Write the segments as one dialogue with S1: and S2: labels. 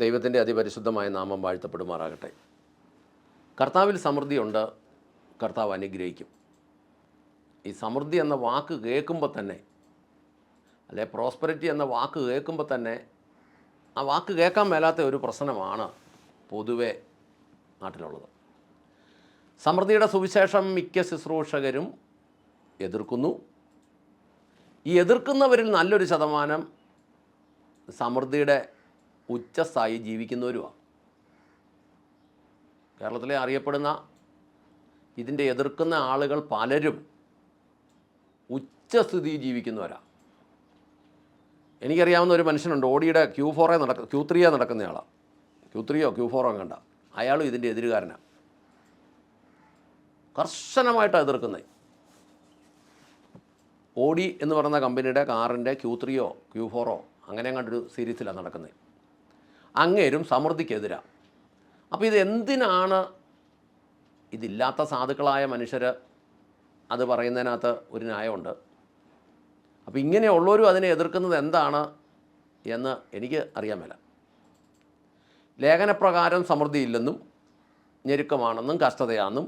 S1: ദൈവത്തിന്റെ അതിപരിശുദ്ധമായ നാമം വാഴ്ത്തപ്പെടുമാറാകട്ടെ. കർത്താവിൽ സമൃദ്ധിയുണ്ട് കർത്താവ് അനുഗ്രഹിക്കും. ഈ സമൃദ്ധി എന്ന വാക്ക് കേൾക്കുമ്പോൾ തന്നെ അല്ലെ പ്രോസ്പെറിറ്റി എന്ന വാക്ക് കേൾക്കുമ്പോൾ തന്നെ ആ വാക്ക് കേൾക്കാൻ മേലാത്ത ഒരു പ്രശ്നമാണ് പൊതുവെ നാട്ടിലുള്ളത്. സമൃദ്ധിയുടെ സുവിശേഷം മിക്ക ശുശ്രൂഷകരും എതിർക്കുന്നു. ഈ എതിർക്കുന്നവരിൽ നല്ലൊരു ശതമാനം സമൃദ്ധിയുടെ ഉച്ചസ്ഥായി ജീവിക്കുന്നവരുമാണ് കേരളത്തിലെ അറിയപ്പെടുന്ന ഇതിന്റെ എതിർക്കുന്ന ആളുകൾ പലരും ഉച്ചസ്ഥിതി ജീവിക്കുന്നവരാണ് എനിക്കറിയാവുന്ന ഒരു മനുഷ്യനുണ്ട് ഓടിയുടെ ക്യൂ ഫോറെ നടക്ക ക്യൂ ത്രീയാണ് നടക്കുന്നയാളാണ് ക്യൂ ത്രീയോ ക്യൂ ഫോറോ കണ്ട. അയാളും ഇതിന്റെ എതിരുകാരനാണ് കർശനമായിട്ടാണ് എതിർക്കുന്നത് ഓടി എന്ന് പറയുന്ന കമ്പനിയുടെ കാറിന്റെ ക്യൂ ത്രീയോ ക്യൂ ഫോറോ അങ്ങനെ കണ്ടൊരു സീരീസിലാണ് നടക്കുന്നത് അങ്ങേരും സമൃദ്ധിക്കെതിരാണ് അപ്പോൾ ഇത് എന്തിനാണ് ഇതില്ലാത്ത സാധുക്കളായ മനുഷ്യർ അത് പറയുന്നതിനകത്ത് ഒരു ന്യായമുണ്ട്? അപ്പോൾ ഇങ്ങനെയുള്ളവരും അതിനെ എതിർക്കുന്നത് എന്താണ് എന്ന് എനിക്ക് അറിയാൻ മേല. ലേഖനപ്രകാരം സമൃദ്ധിയില്ലെന്നും ഞെരുക്കമാണെന്നും കഷ്ടതയാണെന്നും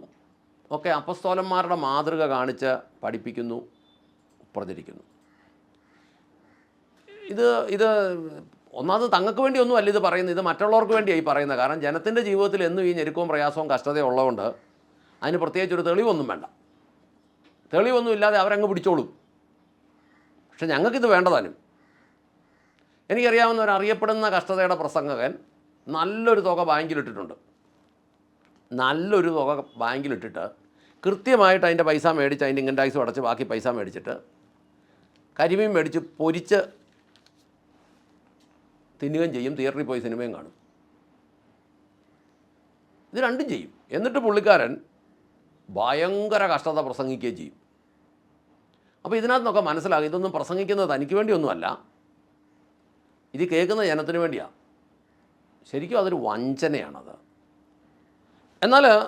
S1: ഒക്കെ അപ്പസ്തോലന്മാരുടെ മാതൃക കാണിച്ച് പഠിപ്പിക്കുന്നു പ്രചരിക്കുന്നു. ഇത് ഇത് ഒന്നാമത് തങ്ങൾക്ക് വേണ്ടി ഒന്നും അല്ല ഇത് പറയുന്നത് ഇത് മറ്റുള്ളവർക്ക് വേണ്ടിയായി പറയുന്നത്. കാരണം ജനത്തിന്റെ ജീവിതത്തിൽ എന്നും ഈ ഞെരുക്കവും പ്രയാസവും കഷ്ടതയും ഉള്ളതുകൊണ്ട് അതിന് പ്രത്യേകിച്ച് ഒരു തെളിവൊന്നും വേണ്ട. തെളിവൊന്നും ഇല്ലാതെ അവരങ്ങ് പിടിച്ചോളും. പക്ഷെ ഞങ്ങൾക്കിത് വേണ്ടതാനും. എനിക്കറിയാവുന്ന ഒരു അറിയപ്പെടുന്ന കഷ്ടതയുടെ പ്രസംഗകൻ നല്ലൊരു തുക ബാങ്കിലിട്ടിട്ടുണ്ട്. നല്ലൊരു തുക ബാങ്കിലിട്ടിട്ട് കൃത്യമായിട്ട് അതിന്റെ പൈസ മേടിച്ച് അതിന്റെ ഇൻകം ടാക്സ് അടച്ച് ബാക്കി പൈസ മേടിച്ചിട്ട് കരിമീൻ മേടിച്ച് പൊരിച്ച് തിന്നുകയും ചെയ്യും തിയേറ്ററിൽ പോയി സിനിമയും കാണും. ഇത് രണ്ടും ചെയ്യും. എന്നിട്ട് പുള്ളിക്കാരൻ ഭയങ്കര കഷ്ടത പ്രസംഗിക്കുകയും ചെയ്യും. അപ്പോൾ ഇതിനകത്തുനിന്നൊക്കെ മനസ്സിലാകും ഇതൊന്നും പ്രസംഗിക്കുന്നത് തനിക്ക് വേണ്ടിയൊന്നുമല്ല. ഇത് കേൾക്കുന്ന ജനത്തിന് വേണ്ടിയാണ് ശരിക്കും അതൊരു വഞ്ചനയാണത്. എന്നാൽ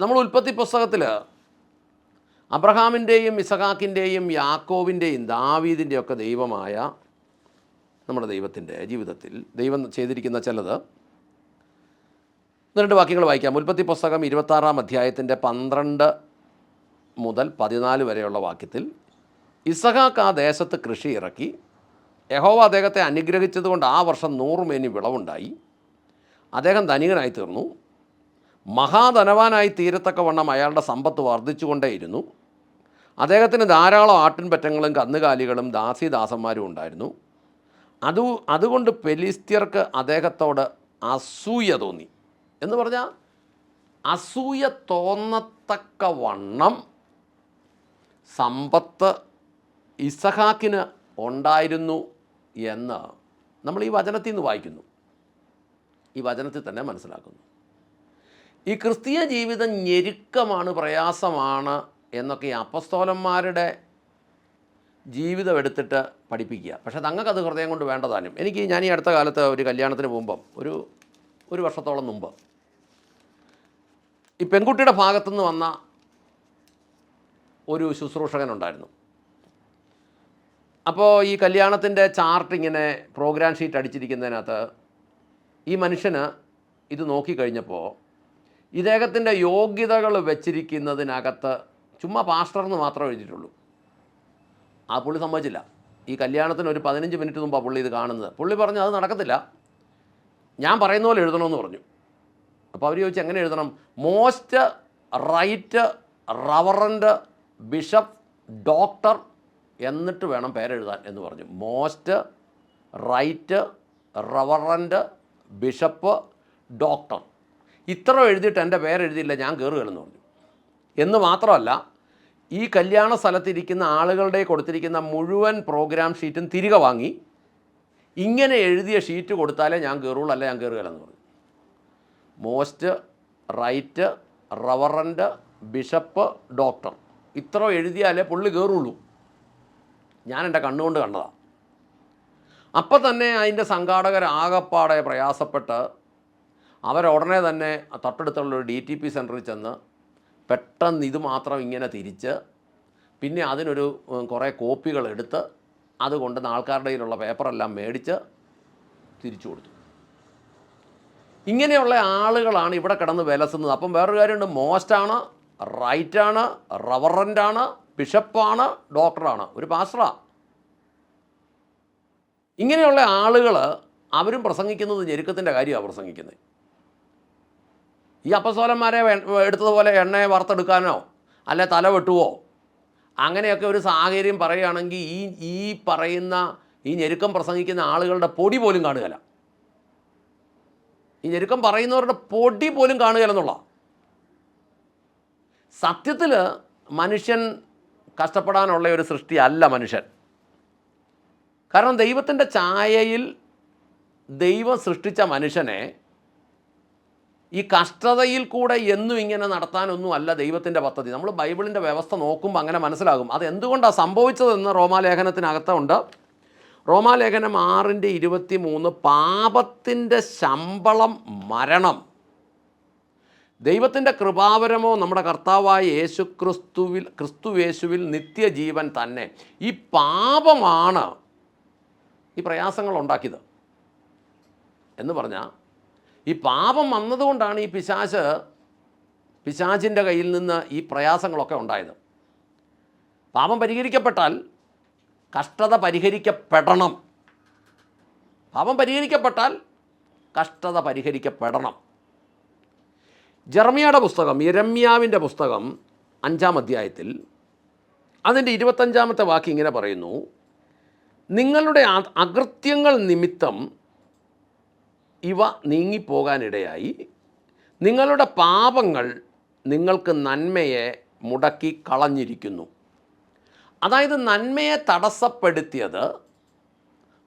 S1: നമ്മൾ ഉൽപ്പത്തി പുസ്തകത്തിൽ അബ്രഹാമിന്റെയും ഇസഹാക്കിന്റെയും യാക്കോവിന്റെയും ദാവീദിന്റെയൊക്കെ ദൈവമായ നമ്മുടെ ദൈവത്തിന്റെ ജീവിതത്തിൽ. ദൈവം ചെയ്തിരിക്കുന്ന ചിലത്. രണ്ട് വാക്യങ്ങൾ വായിക്കാം. ഉൽപ്പത്തി പുസ്തകം ഇരുപത്താറാം അധ്യായത്തിന്റെ പന്ത്രണ്ട് മുതൽ പതിനാല് വരെയുള്ള വാക്യത്തിൽ ഇസഹാക്ക് ആ ദേശത്ത് കൃഷി ഇറക്കി. യഹോവ അദ്ദേഹത്തെ അനുഗ്രഹിച്ചതുകൊണ്ട് ആ വർഷം നൂറുമേനി വിളവുണ്ടായി. അദ്ദേഹം ധനികനായി തീർന്നു. മഹാധനവാനായി തീരത്തക്കവണ്ണം അയാളുടെ സമ്പത്ത് വർദ്ധിച്ചുകൊണ്ടേയിരുന്നു. അദ്ദേഹത്തിന് ധാരാളം ആട്ടിൻപറ്റങ്ങളും കന്നുകാലികളും ദാസിദാസന്മാരും ഉണ്ടായിരുന്നു. അതു അതുകൊണ്ട് പെലിസ്ത്യർക്ക് അദ്ദേഹത്തോട് അസൂയ തോന്നി. എന്ന് പറഞ്ഞാൽ അസൂയ തോന്നത്തക്ക വണ്ണം സമ്പത്ത് ഇസഹാക്കിന് ഉണ്ടായിരുന്നു എന്ന് നമ്മൾ ഈ വചനത്തിൽ നിന്ന് വായിക്കുന്നു. ഈ വചനത്തിൽ തന്നെ മനസ്സിലാക്കുന്നു. ഈ ക്രിസ്തീയ ജീവിതം ഞെരുക്കമാണ് പ്രയാസമാണ് എന്നൊക്കെ അപ്പസ്തോലന്മാരുടെ ജീവിതം എടുത്തിട്ട് പഠിപ്പിക്കുക. പക്ഷേ തങ്ങൾക്കത് ഹൃദയം കൊണ്ട് വേണ്ടതാനും എനിക്ക് ഞാൻ ഈ അടുത്ത കാലത്ത് ഒരു കല്യാണത്തിന് മുമ്പം ഒരു ഒരു വർഷത്തോളം മുമ്പ് ഈ പെൺകുട്ടിയുടെ ഭാഗത്തുനിന്ന് വന്ന ഒരു ശുശ്രൂഷകനുണ്ടായിരുന്നു. അപ്പോൾ ഈ കല്യാണത്തിന്റെ ചാർട്ട് ഇങ്ങനെ പ്രോഗ്രാം ഷീറ്റ് അടിച്ചിരിക്കുന്നതിനകത്ത് ഈ മനുഷ്യന് ഇത് നോക്കിക്കഴിഞ്ഞപ്പോൾ ഇദ്ദേഹത്തിന്റെ യോഗ്യതകൾ വെച്ചിരിക്കുന്നതിനകത്ത് ചുമ്മാ പാസ്റ്റർ എന്ന് മാത്രമേ എഴുതിയിട്ടുള്ളൂ. ആ പുള്ളി സമ്മതിച്ചില്ല. ഈ കല്യാണത്തിന് ഒരു പതിനഞ്ച് മിനിറ്റ് മുമ്പാണ് പുള്ളി ഇത് കാണുന്നത്. പുള്ളി പറഞ്ഞു അത് നടക്കത്തില്ല. ഞാൻ പറയുന്ന പോലെ എഴുതണമെന്ന് പറഞ്ഞു. അപ്പോൾ അവർ ചോദിച്ചു എങ്ങനെ എഴുതണം? Most right reverend bishop doctor എന്നിട്ട് വേണം പേരെഴുതാൻ എന്ന് പറഞ്ഞു. Most right reverend bishop doctor ഇത്ര എഴുതിയിട്ട് എന്റെ പേരെഴുതിയില്ല ഞാൻ കയറുകയെന്ന് പറഞ്ഞു. എന്ന് മാത്രമല്ല ഈ കല്യാണ സ്ഥലത്തിരിക്കുന്ന ആളുകളുടെ കൊടുത്തിരിക്കുന്ന മുഴുവൻ പ്രോഗ്രാം ഷീറ്റും തിരികെ വാങ്ങി. ഇങ്ങനെ എഴുതിയ ഷീറ്റ് കൊടുത്താലേ ഞാൻ കയറുള്ളൂ അല്ല ഞാൻ കയറുകയില്ലെന്ന് പറഞ്ഞു. Most right reverend bishop doctor ഇത്ര എഴുതിയാലേ പുള്ളി കയറുള്ളൂ ഞാൻ എന്റെ കണ്ണുകൊണ്ട് കണ്ടതാണ് അപ്പം തന്നെ അതിന്റെ സംഘാടകർ ആകപ്പാടെ പ്രയാസപ്പെട്ട് അവരുടനെ തന്നെ തൊട്ടടുത്തുള്ള ഒരു ഡി ടി പി സെന്ററിൽ ചെന്ന് പെട്ടെന്ന് ഇത് മാത്രം ഇങ്ങനെ തിരിച്ച് പിന്നെ അതിനൊരു കുറേ കോപ്പികൾ എടുത്ത് അതുകൊണ്ട് ആൾക്കാരുടെ കയ്യിലുള്ള പേപ്പറെല്ലാം മേടിച്ച് തിരിച്ചു കൊടുത്തു. ഇങ്ങനെയുള്ള ആളുകളാണ് ഇവിടെ കിടന്ന് വിലസുന്നത്. അപ്പം വേറൊരു കാര്യമുണ്ട്. മോസ്റ്റാണ് റൈറ്റാണ് റവറന്റാണ് ബിഷപ്പാണ് ഡോക്ടറാണ്. ഒരു പാസ്റ്ററാണ് ഇങ്ങനെയുള്ള ആളുകൾ അവരും പ്രസംഗിക്കുന്നത് ഞെരുക്കത്തിന്റെ കാര്യമാണ് പ്രസംഗിക്കുന്നത്. ഈ അപ്പസോലന്മാരെ എടുത്തതുപോലെ എണ്ണയെ വറുത്തെടുക്കാനോ അല്ലെ തല വെട്ടുവോ? അങ്ങനെയൊക്കെ ഒരു സാഹചര്യം പറയുകയാണെങ്കിൽ ഈ ഈ പറയുന്ന ഈ ഞെരുക്കം പ്രസംഗിക്കുന്ന ആളുകളുടെ പൊടി പോലും കാണുകയില്ല. ഈ ഞെരുക്കം പറയുന്നവരുടെ പൊടി പോലും കാണുകയില്ലെന്നുള്ള സത്യത്തിൽ മനുഷ്യൻ കഷ്ടപ്പെടാനുള്ള ഒരു സൃഷ്ടിയല്ല മനുഷ്യൻ. കാരണം ദൈവത്തിന്റെ ഛായയിൽ ദൈവം സൃഷ്ടിച്ച മനുഷ്യനെ ഈ കഷ്ടതയിൽ കൂടെ എന്നും ഇങ്ങനെ നടത്താനൊന്നും അല്ല ദൈവത്തിന്റെ പദ്ധതി. നമ്മൾ ബൈബിളിന്റെ വ്യവസ്ഥ നോക്കുമ്പോൾ അങ്ങനെ മനസ്സിലാകും. അത് എന്തുകൊണ്ടാണ് സംഭവിച്ചതെന്ന് റോമാലേഖനത്തിനകത്തുണ്ട്. റോമാലേഖനം ആറിന്റെ ഇരുപത്തി മൂന്ന് പാപത്തിന്റെ ശമ്പളം മരണം. ദൈവത്തിന്റെ കൃപാവരമോ നമ്മുടെ കർത്താവായ യേശു ക്രിസ്തുവിൽ ക്രിസ്തു യേശുവിൽ നിത്യജീവൻ തന്നെ. ഈ പാപമാണ് ഈ പ്രയാസങ്ങൾ ഉണ്ടാക്കിയത്. എന്ന് പറഞ്ഞാൽ ഈ പാപം വന്നതുകൊണ്ടാണ് ഈ പിശാച് പിശാചിന്റെ കയ്യിൽ നിന്ന് ഈ പ്രയാസങ്ങളൊക്കെ ഉണ്ടായത്. പാപം പരിഹരിക്കപ്പെട്ടാൽ കഷ്ടത പരിഹരിക്കപ്പെടണം. പാപം പരിഹരിക്കപ്പെട്ടാൽ കഷ്ടത പരിഹരിക്കപ്പെടണം. ജർമിയയുടെ പുസ്തകം ഇരമ്യാവിന്റെ പുസ്തകം അഞ്ചാം അധ്യായത്തിൽ അതിന്റെ ഇരുപത്തഞ്ചാമത്തെ വാക്ക് ഇങ്ങനെ പറയുന്നു നിങ്ങളുടെ അകൃത്യങ്ങൾ നിമിത്തം ഇവ നീങ്ങിപ്പോകാനിടയായി നിങ്ങളുടെ പാപങ്ങൾ നിങ്ങൾക്ക് നന്മയെ മുടക്കി കളഞ്ഞിരിക്കുന്നു. അതായത് നന്മയെ തടസ്സപ്പെടുത്തിയത്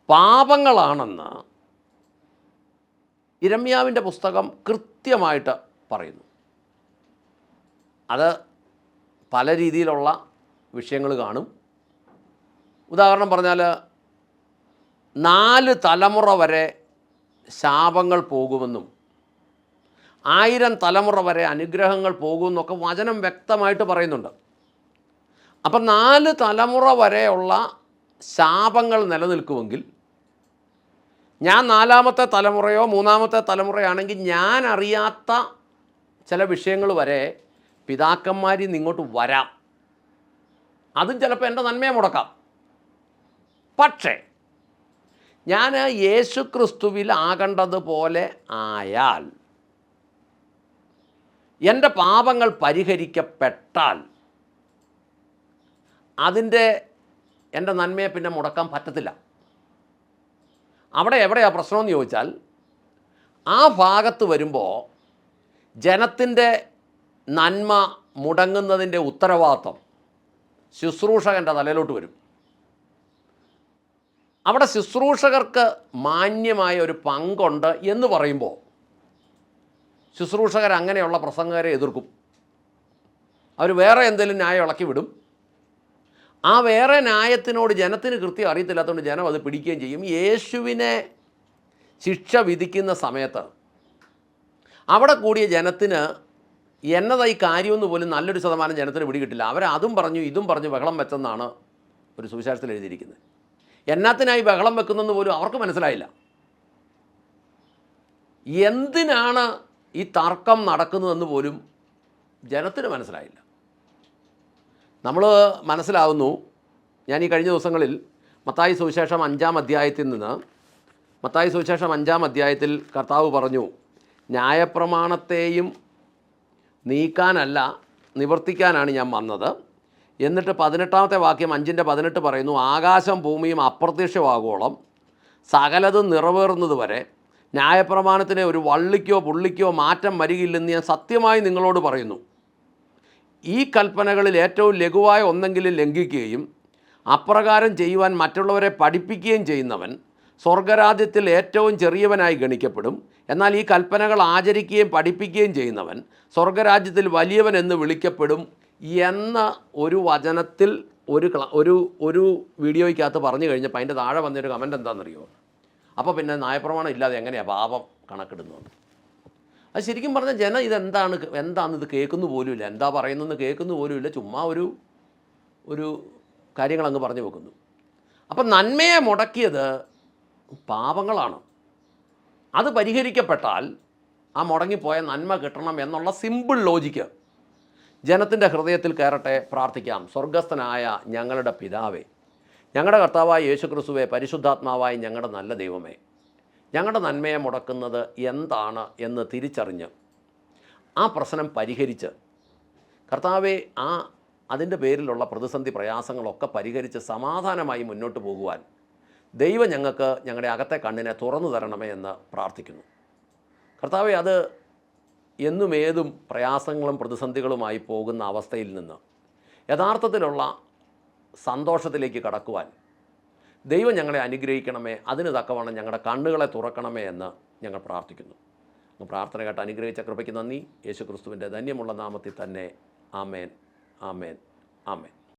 S1: പാപങ്ങളാണെന്ന് ഇരമ്യാവിന്റെ പുസ്തകം കൃത്യമായിട്ട് പറയുന്നു. അത് പല രീതിയിലുള്ള വിഷയങ്ങൾ കാണും. ഉദാഹരണം പറഞ്ഞാൽ നാല് തലമുറ വരെ ശാപങ്ങൾ പോകുമെന്നും ആയിരം തലമുറ വരെ അനുഗ്രഹങ്ങൾ പോകുമെന്നൊക്കെ വചനം വ്യക്തമായിട്ട് പറയുന്നുണ്ട്. അപ്പം നാല് തലമുറ വരെയുള്ള ശാപങ്ങൾ നിലനിൽക്കുമെങ്കിൽ ഞാൻ നാലാമത്തെ തലമുറയോ മൂന്നാമത്തെ തലമുറയാണെങ്കിൽ ഞാൻ അറിയാത്ത ചില വിഷയങ്ങൾ വരെ പിതാക്കന്മാരിൽ നിങ്ങോട്ട് വരാം. അതും ചിലപ്പോൾ എന്റെ നന്മയെ മുടക്കാം. പക്ഷേ ഞാൻ യേശു ക്രിസ്തുവിൽ ആകേണ്ടതുപോലെ ആയാൽ എന്റെ പാപങ്ങൾ പരിഹരിക്കപ്പെട്ടാൽ അതിന്റെ എന്റെ നന്മയെ പിന്നെ മുടക്കാൻ പറ്റത്തില്ല. അവിടെ എവിടെയാണ് പ്രശ്നമെന്ന് ചോദിച്ചാൽ ആ ഭാഗത്ത് വരുമ്പോൾ ജനത്തിന്റെ നന്മ മുടങ്ങുന്നതിന്റെ ഉത്തരവാദിത്വം ശുശ്രൂഷകന്റെ തലയിലോട്ട് വരും. അവിടെ ശുശ്രൂഷകർക്ക് മാന്യമായ ഒരു പങ്കുണ്ട് എന്ന് പറയുമ്പോൾ ശുശ്രൂഷകർ അങ്ങനെയുള്ള പ്രസംഗകരെ എതിർക്കും. അവർ വേറെ എന്തെങ്കിലും ന്യായം ഇളക്കി വിടും. ആ വേറെ ന്യായത്തിനോട് ജനത്തിന് കൃത്യം അറിയത്തില്ലാത്തതുകൊണ്ട് ജനം അത് പിടിക്കുകയും ചെയ്യും. യേശുവിനെ ശിക്ഷ വിധിക്കുന്ന സമയത്ത് അവിടെ കൂടിയ ജനത്തിന് എന്നതായി കാര്യമെന്ന് പോലും നല്ലൊരു ശതമാനം ജനത്തിന് പിടികിട്ടില്ല. അവരതും പറഞ്ഞു ഇതും പറഞ്ഞു ബഹളം വെച്ചെന്നാണ് ഒരു സുവിശേഷത്തിൽ എഴുതിയിരിക്കുന്നത്. എന്നാത്തിനായി ബഹളം വെക്കുന്നെന്ന് പോലും അവർക്ക് മനസ്സിലായില്ല. എന്തിനാണ് ഈ തർക്കം നടക്കുന്നതെന്ന് പോലും ജനത്തിന് മനസ്സിലായില്ല. നമ്മൾ മനസ്സിലാവുന്നു ഞാൻ ഈ കഴിഞ്ഞ ദിവസങ്ങളിൽ മത്തായി സുവിശേഷം അഞ്ചാം അധ്യായത്തിൽ നിന്ന് മത്തായി സുവിശേഷം അഞ്ചാം അധ്യായത്തിൽ കർത്താവ് പറഞ്ഞു ന്യായപ്രമാണത്തെയും നീക്കാനല്ല നിവർത്തിക്കാനാണ് ഞാൻ വന്നത്. എന്നിട്ട് പതിനെട്ടാമത്തെ വാക്യം അഞ്ചിന്റെ പതിനെട്ട് പറയുന്നു ആകാശം ഭൂമിയും അപ്രത്യക്ഷമാകോളം സകലതും നിറവേറുന്നത് വരെ ന്യായപ്രമാണത്തിന് ഒരു വള്ളിക്കോ പുള്ളിക്കോ മാറ്റം വരികയില്ലെന്ന് ഞാൻ സത്യമായി നിങ്ങളോട് പറയുന്നു. ഈ കൽപ്പനകളിൽ ഏറ്റവും ലഘുവായ ഒന്നെങ്കിലും ലംഘിക്കുകയും അപ്രകാരം ചെയ്യുവാൻ മറ്റുള്ളവരെ പഠിപ്പിക്കുകയും ചെയ്യുന്നവൻ സ്വർഗരാജ്യത്തിൽ ഏറ്റവും ചെറിയവനായി ഗണിക്കപ്പെടും. എന്നാൽ ഈ കൽപ്പനകൾ ആചരിക്കുകയും പഠിപ്പിക്കുകയും ചെയ്യുന്നവൻ സ്വർഗരാജ്യത്തിൽ വലിയവൻ എന്ന് വിളിക്കപ്പെടും എന്ന ഒരു വചനത്തിൽ ഒരു ഒരു ഒരു വീഡിയോയ്ക്കകത്ത് പറഞ്ഞു കഴിഞ്ഞപ്പോൾ അതിന്റെ താഴെ വന്നൊരു കമന്റ് എന്താണെന്നറിയോ? അപ്പോൾ പിന്നെ നയപ്രമാണം ഇല്ലാതെ എങ്ങനെയാണ് പാപം കണക്കിടുന്നത്? അത് ശരിക്കും പറഞ്ഞാൽ ജനം ഇതെന്താണ് എന്താണ് ഇത് കേൾക്കുന്നു പോലുമില്ല. എന്താ പറയുന്നതെന്ന് കേൾക്കുന്നു പോലുമില്ല. ചുമ്മാ ഒരു ഒരു കാര്യങ്ങൾ അങ്ങ് പറഞ്ഞു വെക്കുന്നു. അപ്പം നന്മയെ മുടക്കിയത് പാപങ്ങളാണ്. അത് പരിഹരിക്കപ്പെട്ടാൽ ആ മുടങ്ങിപ്പോയ നന്മ കിട്ടണം എന്നുള്ള സിമ്പിൾ ലോജിക്ക് ജനത്തിന്റെ ഹൃദയത്തിൽ കയറട്ടെ പ്രാർത്ഥിക്കാം. സ്വർഗസ്ഥനായ ഞങ്ങളുടെ പിതാവേ ഞങ്ങളുടെ കർത്താവായ യേശുക്രിസ്തുവെ പരിശുദ്ധാത്മാവായ ഞങ്ങളുടെ നല്ല ദൈവമേ ഞങ്ങളുടെ നന്മയെ മുടക്കുന്നത് എന്താണ് എന്ന് തിരിച്ചറിഞ്ഞ് ആ പ്രശ്നം പരിഹരിച്ച് കർത്താവെ ആ അതിന്റെ പേരിലുള്ള പ്രതിസന്ധി പ്രയാസങ്ങളൊക്കെ പരിഹരിച്ച് സമാധാനമായി മുന്നോട്ട് പോകുവാൻ ദൈവം ഞങ്ങൾക്ക് ഞങ്ങളുടെ അകത്തെ കണ്ണിനെ തുറന്നു തരണമേ എന്ന് പ്രാർത്ഥിക്കുന്നു. കർത്താവെ അത് എന്നും ഏതും പ്രയാസങ്ങളും പ്രതിസന്ധികളുമായി പോകുന്ന അവസ്ഥയിൽ നിന്ന് യഥാർത്ഥത്തിലുള്ള സന്തോഷത്തിലേക്ക് കടക്കുവാൻ ദൈവം ഞങ്ങളെ അനുഗ്രഹിക്കണമേ അതിന് തക്കവണ്ണം ഞങ്ങളുടെ കണ്ണുകളെ തുറക്കണമേ എന്ന് ഞങ്ങൾ പ്രാർത്ഥിക്കുന്നു. പ്രാർത്ഥന കേട്ട് അനുഗ്രഹിച്ച കൃപയ്ക്ക് നന്ദി. യേശു ക്രിസ്തുവിന്റെ ധന്യമുള്ള നാമത്തിൽ തന്നെ ആമേൻ ആമേൻ ആമേൻ.